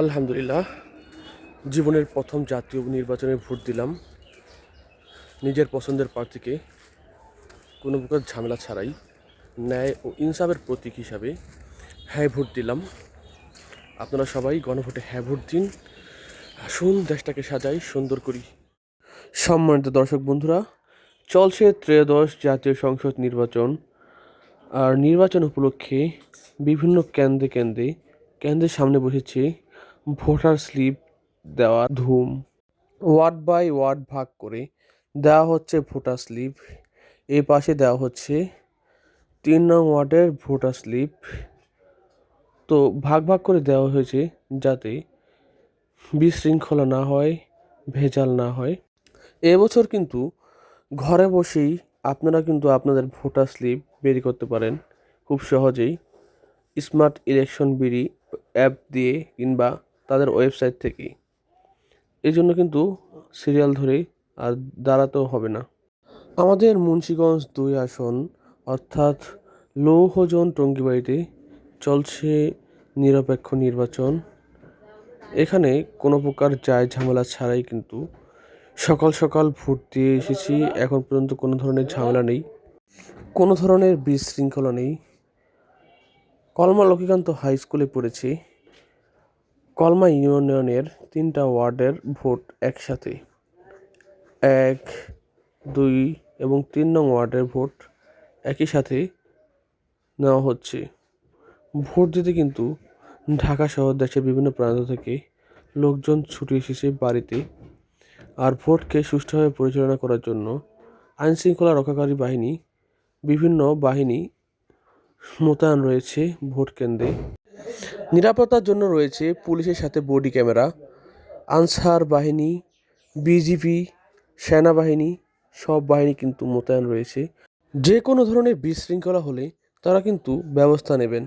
আলহামদুলিল্লাহ, জীবনের প্রথম জাতীয় নির্বাচনে ভোট দিলাম। নিজের পছন্দের প্রার্থীকে কোনো প্রকার ঝামেলা ছাড়াই ন্যায় ও ইনসাফের প্রতীক হিসাবে হ্যাঁ ভোট দিলাম। আপনারা সবাই গণভোটে হ্যাঁ ভোট দিন, আসুন দেশটাকে সাজাই, সুন্দর করি। সম্মানিত দর্শক বন্ধুরা, চলছে ত্রয়োদশ জাতীয় সংসদ নির্বাচন। আর নির্বাচন উপলক্ষে বিভিন্ন কেন্দ্রে কেন্দ্রে, কেন্দ্রের সামনে বসেছে ভোটার স্লিপ দেওয়া, ধুম। ওয়ার্ড বাই ওয়ার্ড ভাগ করে দেওয়া হচ্ছে ভোটার স্লিপ। এই পাশে দেওয়া হচ্ছে তিন নং ওয়ার্ডের ভোটার স্লিপ। তো ভাগ ভাগ করে দেওয়া হয়েছে যাতে বিশৃঙ্খলা না হয়, ভেজাল না হয়। এবছর কিন্তু ঘরে বসেই আপনারা কিন্তু আপনাদের ভোটার স্লিপ বের করতে পারেন খুব সহজেই। স্মার্ট ইলেকশন বিডি অ্যাপ দিয়ে কিংবা তাদের ওয়েবসাইট থেকেই। এই জন্য কিন্তু সিরিয়াল ধরে আর দাঁড়াতেও হবে না। আমাদের মুন্সীগঞ্জ দুই আসন, অর্থাৎ লৌহজন টঙ্গিবাড়িতে চলছে নিরপেক্ষ নির্বাচন। এখানে কোনো প্রকার যায় ঝামেলা ছাড়াই কিন্তু সকাল সকাল ভোট দিয়ে এসেছি। এখন পর্যন্ত কোনো ধরনের ঝামেলা নেই, কোনো ধরনের বিশৃঙ্খলা নেই। কলমা লক্ষ্মীকান্ত হাই স্কুলে পড়েছি। কলমা ইউনিয়নের তিনটা ওয়ার্ডের ভোট একসাথে। এক, দুই এবং তিন নং ওয়ার্ডের ভোট একই সাথে নেওয়া হচ্ছে। ভোট দিতে কিন্তু ঢাকা শহর দেশের বিভিন্ন প্রান্ত থেকে লোকজন ছুটে এসেছে বাড়িতে। আর ভোটকে সুষ্ঠুভাবে পরিচালনা করার জন্য আইনশৃঙ্খলা রক্ষাকারী বাহিনী, বিভিন্ন বাহিনী মোতায়েন রয়েছে ভোট কেন্দ্রে। নিরাপত্তার জন্য রয়েছে পুলিশের সাথে বডি ক্যামেরা, আনসার বাহিনী বিজিপি সেনাবাহিনী, সব বাহিনী কিন্তু মোতায়েন রয়েছে। যে কোনো ধরনের বিশৃঙ্খলা হলে তারা কিন্তু ব্যবস্থা নেবেন।